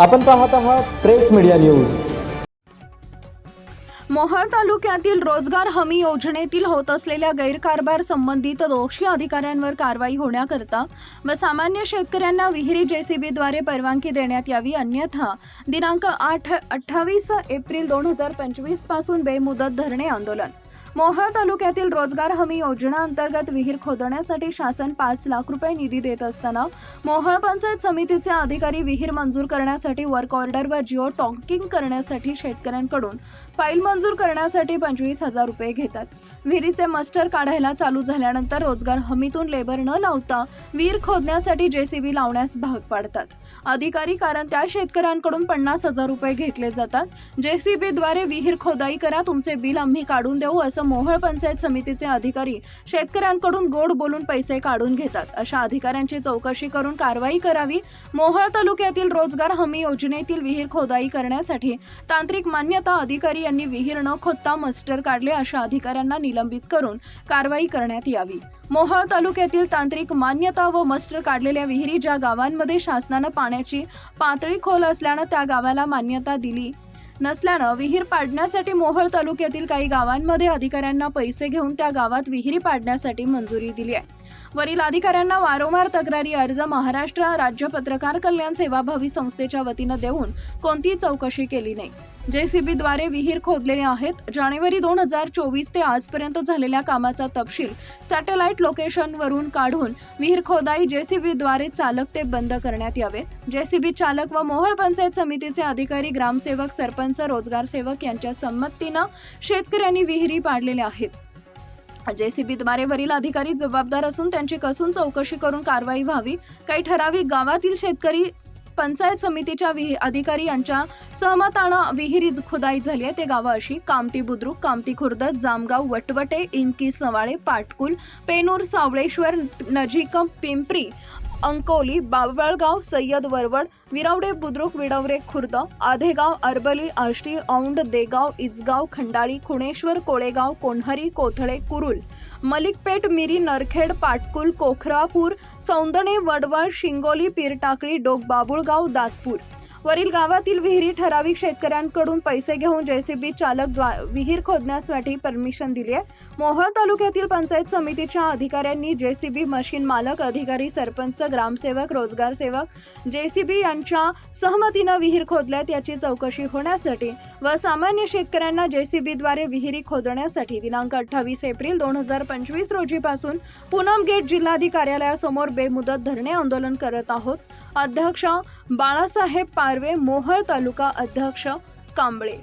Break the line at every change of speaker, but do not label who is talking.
आपण पाहत आहात प्रेस मीडिया न्यूज.
मोहाळ तालुक्यातील रोजगार हमी योजनेतील होत असलेल्या गैरकारभार संबंधित दोषी अधिकाऱ्यांवर कारवाई होण्याकरता व सामान्य शेतकऱ्यांना विहिरी जेसीबीद्वारे परवानगी देण्यात यावी अन्यथा दिनांक आठ अठ्ठावीस एप्रिल दोन हजार पंचवीसपासून बेमुदत धरणे आंदोलन. मोहोळ तालुक्यातील रोजगार हमी योजना अंतर्गत विहीर खोदण्यासाठी शासन पाच लाख रुपये निधी देत असताना मोहोळ पंचायत समितीचे अधिकारी विहीर मंजूर करण्यासाठी वर्क ऑर्डर व जिओ टॉकिंग करण्यासाठी शेतकऱ्यांकडून फाईल मंजूर करण्यासाठी पंचवीस हजार रुपये घेतात. विहिरीचे मस्टर काढायला चालू झाल्यानंतर रोजगार हमीतून लेबर न लावता विहीर खोदण्यासाठी जेसीबी लावण्यास भाग पाडतात. अधिकारी कारण त्या शेतकऱ्यांकडून पन्नास हजार रुपये घेतले जातात. जेसीबीद्वारे विहीर खोदाई करा तुमचे बिल आम्ही काढून देऊ असं मोहळ पंचायत समितीचे अधिकारी शेतकऱ्यांकडून गोड बोलून पैसे काढून घेतात. अशा अधिकाऱ्यांची चौकशी करून कारवाई करावी. मोहळ तालुक्यातील रोजगार हमी योजनेतील विहीर खोदाई करण्यासाठी तांत्रिक मान्यता अधिकारी यांनी विहीर न खोदता मस्टर काढले अशा अधिकाऱ्यांना निलंबित करून कारवाई करण्यात यावी. मोहळ तालुक्यातील तांत्रिक मान्यता व मस्टर काढलेल्या विहिरी ज्या गावांमध्ये शासनानं पाण्याची पातळी खोल असल्यानं त्या गावाला मान्यता दिली नसल्यानं विहीर पाडण्यासाठी मोहोळ तालुक्यातील काही गावांमध्ये अधिकाऱ्यांना पैसे घेऊन त्या गावात विहिरी पाडण्यासाठी मंजुरी दिली आहे. वरील अधिकाऱ्यांना वारंवार तक्रारी अर्ज महाराष्ट्र राज्य पत्रकार कल्याण सेवाभावी संस्थेच्या वतीनं देऊन कोणतीही चौकशी केली नाही. जेसीबीद्वारे विहीर खोदलेले आहेत. जानेवारी दोन हजार चोवीस ते आजपर्यंत झालेल्या कामाचा तपशील सॅटेलाइट लोकेशनवरून काढून विहीर खोदाई जेसीबीद्वारे चालक ते बंद करण्यात यावेत. जेसीबी चालक व मोहोळ पंचायत समितीचे अधिकारी ग्रामसेवक सरपंच रोजगार सेवक यांच्या संमतीनं शेतकऱ्यांनी विहिरी पाडलेल्या आहेत. जेसीबीद्वारे वरील अधिकारी जबाबदार असून त्यांची कसून चौकशी करून कारवाई व्हावी. काही ठराविक गावातील शेतकरी पंचायत समितीच्या अधिकारी यांच्या सहमतानं विहिरी खुदाई झाली आहे. ते गावं अशी कामती बुद्रुक कामती खुर्द जामगाव वटवटे इंकी सवाळे पाटकुल पेनूर सावळेश्वर नजीक पिंपरी अंकोली बावळगाव सय्यद वरवड विरावडे बुद्रुक विडवरे खुर्द आधेगाव अरबली आष्टी औंड देगाव इजगाव खंडाळी खुणेश्वर कोळेगाव कोन्हरी कोथळे कुरुल मलिकपेठ मिरी नरखेड पाटकुल कोखरापूर सौंदणे वडवळ शिंगोली पीरटाकळी डोक बाबुळगाव दासपूर वरील गावातील विहिरी ठराविक शेतकऱ्यांकडून पैसे घेऊन जेसीबी चालक द्वा- विहीर खोदण्यासाठी परमिशन दिली आहे. मोहोळ तालुक्यातील पंचायत समितीच्या अधिकाऱ्यांनी जेसीबी मशीन मालक अधिकारी सरपंच ग्रामसेवक रोजगार सेवक जेसीबी यांच्या सहमतीनं विहीर खोदल्यात याची चौकशी होण्यासाठी व सामान्य शेतकऱ्यांना जेसीबीद्वारे विहिरी खोदण्यासाठी दिनांक अठ्ठावीस एप्रिल दोन हजार पंचवीस रोजीपासून पूनम गेट जिल्हाधिकारी कार्यालयासमोर बेमुदत धरणे आंदोलन करत आहोत. अध्यक्ष बाळासाहेब पारवे मोहळ तालुका अध्यक्ष कांबळे.